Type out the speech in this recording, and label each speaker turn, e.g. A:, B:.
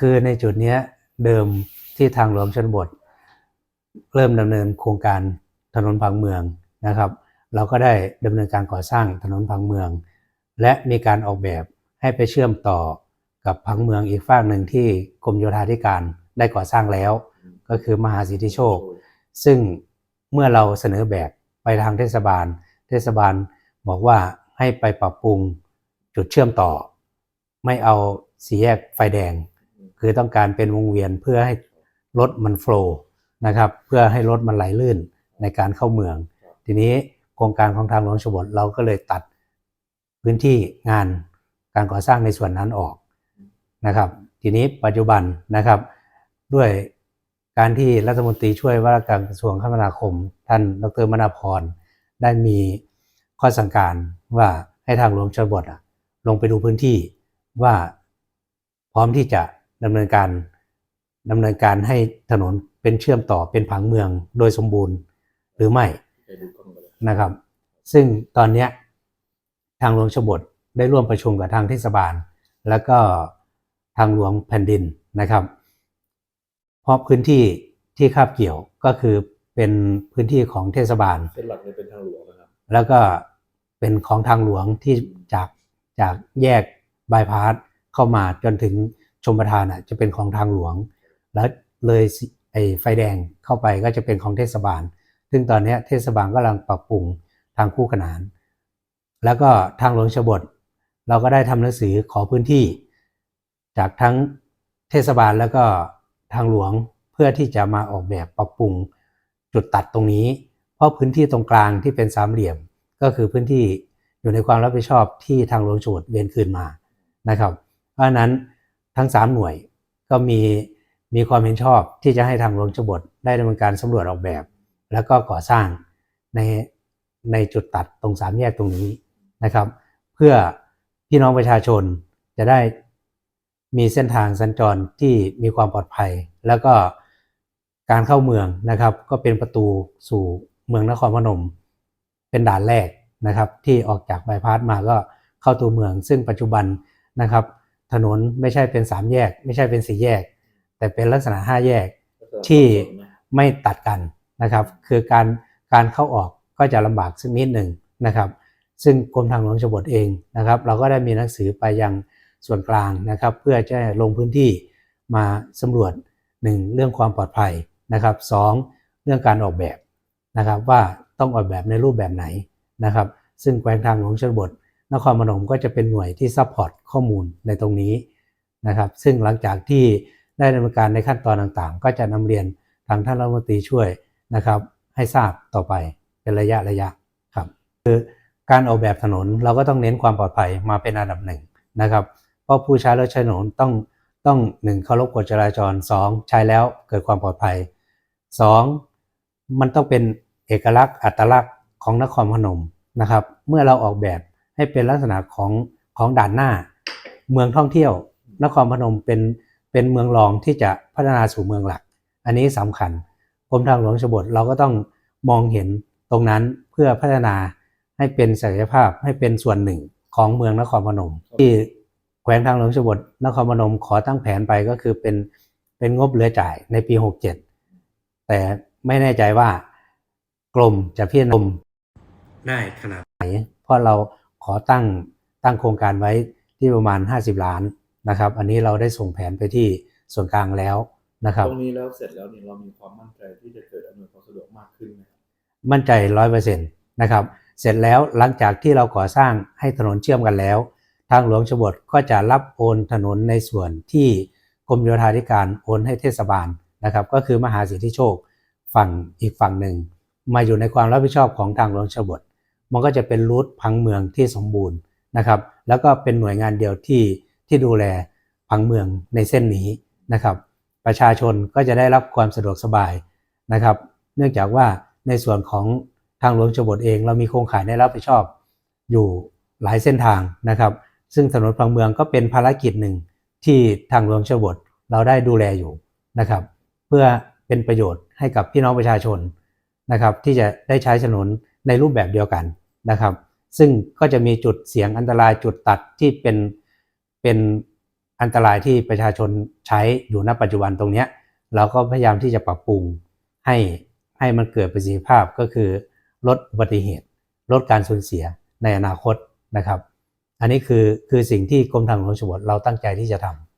A: คือในจุดนี้เดิมที่ทางหลวงชนบท เริ่มดำเนินโครงการถนนผังเมืองนะครับ เราก็ได้ดำเนินการก่อสร้างถนนผังเมือง และมีการออกแบบให้ไปเชื่อมต่อกับผังเมืองอีกฝากหนึ่งที่กรมโยธาธิการได้ก่อสร้างแล้ว ก็คือมหาสิทธิโชค ซึ่งเมื่อเราเสนอแบบไปทางเทศบาล เทศบาลบอกว่าให้ไปปรับปรุงจุดเชื่อมต่อ ไม่เอาสีแยกไฟแดง คือต้องการเป็นวงเวียนเพื่อให้รถมันโฟล์นะครับเพื่อให้รถมันไหลลื่นในการเข้าเมือง ทีนี้โครงการของทางหลวงชนบทเราก็เลยตัดพื้นที่งานการก่อสร้างในส่วนนั้นออกนะครับ ทีนี้ปัจจุบันนะครับด้วยการที่รัฐมนตรีช่วยว่าการกระทรวงคมนาคม ท่านดรมนาพรได้มีข้อสั่งการว่าให้ทางหลวงชนบทอะลงไปดูพื้นที่ว่าพร้อมที่จะ ดำเนินการดำเนินการให้ถนนเป็นเชื่อมต่อเป็นผังเมืองโดยสมบูรณ์หรือไม่
B: ไปดูกล้องกันเลย
A: นะครับ ซึ่งตอนเนี้ยทางหลวงชนบทได้ร่วมประชุมกับทางเทศบาล แล้วก็ทางหลวงแผ่นดินนะครับ เพราะพื้นที่ที่คาบเกี่ยวก็คือเป็นพื้นที่ของเทศบาล
B: เส้นหลักเนี่ยเป็นทางหลวงนะครับ
A: แล้วก็เป็นของทางหลวงที่จากจากแยกบายพาสเข้ามาจนถึง ชมประทานอะจะเป็นของทางหลวง แล้วเลยไอ้ไฟแดงเข้าไปก็จะเป็นของเทศบาล ซึ่งตอนนี้เทศบาลกำลังปรับปรุงทางคู่ขนาน แล้วก็ทางหลวงชบท เราก็ได้ทำหนังสือขอพื้นที่ จากทั้งเทศบาลแล้วก็ทางหลวงเพื่อที่จะมาออกแบบปรับปรุงจุดตัดตรงนี้ เพราะพื้นที่ตรงกลางที่เป็นสามเหลี่ยม ก็คือพื้นที่อยู่ในความรับผิดชอบที่ทางหลวงชบทเวียนคืนมานะครับ เพราะนั้น ทั้งสามหน่วยก็มีมีความเห็นชอบที่จะให้ทางหลวงชนบทได้ดำเนินการสำรวจออกแบบ แล้วก็ก่อสร้างในในจุดตัดตรงสามแยกตรงนี้นะครับ เพื่อพี่น้องประชาชนจะได้มีเส้นทางสัญจรที่มีความปลอดภัย แล้วก็การเข้าเมืองนะครับ ก็เป็นประตูสู่เมืองนครพนม เป็นด่านแรกนะครับ ที่ออกจากบายพาสมาก็เข้าตัวเมือง ซึ่งปัจจุบันนะครับ ถนนไม่ใช่เป็นสามแยก ไม่ใช่เป็นสี่แยก แต่เป็นลักษณะห้าแยกที่ไม่ตัดกันนะครับ คือการการเข้าออกก็จะลำบากสักนิดหนึ่งนะครับ ซึ่งกรมทางหลวงชนบทเองนะครับ เราก็ได้มีหนังสือไปยังส่วนกลางนะครับ เพื่อจะลงพื้นที่มาสำรวจ 1. เรื่องความปลอดภัยนะครับ 2. เรื่องการออกแบบนะครับว่าต้องออกแบบในรูปแบบไหนนะครับ ซึ่งแขวงทางหลวงชนบท นครพนมก็จะเป็นหน่วยที่ซัพพอร์ตข้อมูลในตรงนี้นะครับซึ่งหลังจากที่ได้ดำเนินการในขั้นตอนต่างๆ ก็จะนำเรียนทางท่านรัฐมนตรีช่วยนะครับ ให้ทราบต่อไปเป็นระยะระยะครับคือการออกแบบถนนเราก็ต้องเน้นความปลอดภัยมาเป็นอันดับหนึ่งนะครับ เพราะผู้ใช้รถใช้ถนนต้องต้องหนึ่งเคารพกฎจราจรสองใช้แล้วเกิดความปลอดภัยสองมันต้องเป็นเอกลักษณ์อัตลักษณ์ของนครพนมนะครับ เมื่อเราออกแบบ ให้เป็นลักษณะของของด่านหน้า เมืองท่องเที่ยวนครพนมเป็นเป็นเมืองรองที่จะพัฒนาสู่เมืองหลัก อันนี้สำคัญกรมทางหลวงชนบทเราก็ต้องมองเห็นตรงนั้นเพื่อพัฒนาให้เป็นศักยภาพให้เป็นส่วนหนึ่งของเมืองนครพนม ที่แขวงทางหลวงชนบทนครพนมขอตั้งแผนไปก็คือเป็นเป็นงบเหลือจ่ายในปี 67 แต่ไม่แน่ใจว่ากรมจะพิจารณาได้ขนาดไหนเพราะเรา ขอตั้งตั้งโครงการไว้ที่ประมาณ 50 ล้านนะครับ อันนี้เราได้ส่งแผนไปที่ส่วนกลางแล้วนะครับ
B: ตรงนี้แล้วเสร็จแล้วเนี่ยเรามีความมั่นใจที่จะเกิดอำนวยความสะดวกมากขึ้นไหมครับ
A: มั่นใจร้อยเปอร์เซ็นต์นะครับ เสร็จแล้วหลังจากที่เราก่อสร้างให้ถนนเชื่อมกันแล้ว ทางหลวงชนบทก็จะรับโอนถนนในส่วนที่กรมโยธาธิการโอนให้เทศบาลนะครับ ก็คือมหาสิทธิโชคฝั่งอีกฝั่งหนึ่ง มาอยู่ในความรับผิดชอบของทางหลวงชนบท มันก็จะเป็นรูทพังเมืองที่สมบูรณ์นะครับ แล้วก็เป็นหน่วยงานเดียวที่ที่ดูแลพังเมืองในเส้นนี้นะครับ ประชาชนก็จะได้รับความสะดวกสบายนะครับ เนื่องจากว่าในส่วนของทางหลวงชนบทเอง เรามีโครงข่ายได้รับผิดชอบอยู่หลายเส้นทางนะครับ ซึ่งถนนพังเมืองก็เป็นภารกิจหนึ่งที่ทางหลวงชนบทเราได้ดูแลอยู่นะครับ เพื่อเป็นประโยชน์ให้กับพี่น้องประชาชนนะครับ ที่จะได้ใช้ถนนในรูปแบบเดียวกัน นะครับ ซึ่งก็จะมีจุดเสียงอันตรายจุดตัดที่เป็นเป็นอันตรายที่ประชาชนใช้อยู่ณปัจจุบันตรงเนี้ยเราก็พยายามที่จะปรับปรุงให้ให้มันเกิดประสิทธิภาพก็คือลดอุบัติเหตุ ลดการสูญเสียในอนาคตนะครับ อันนี้คือคือสิ่งที่กรมทางหลวงชนบทเราตั้งใจที่จะทำ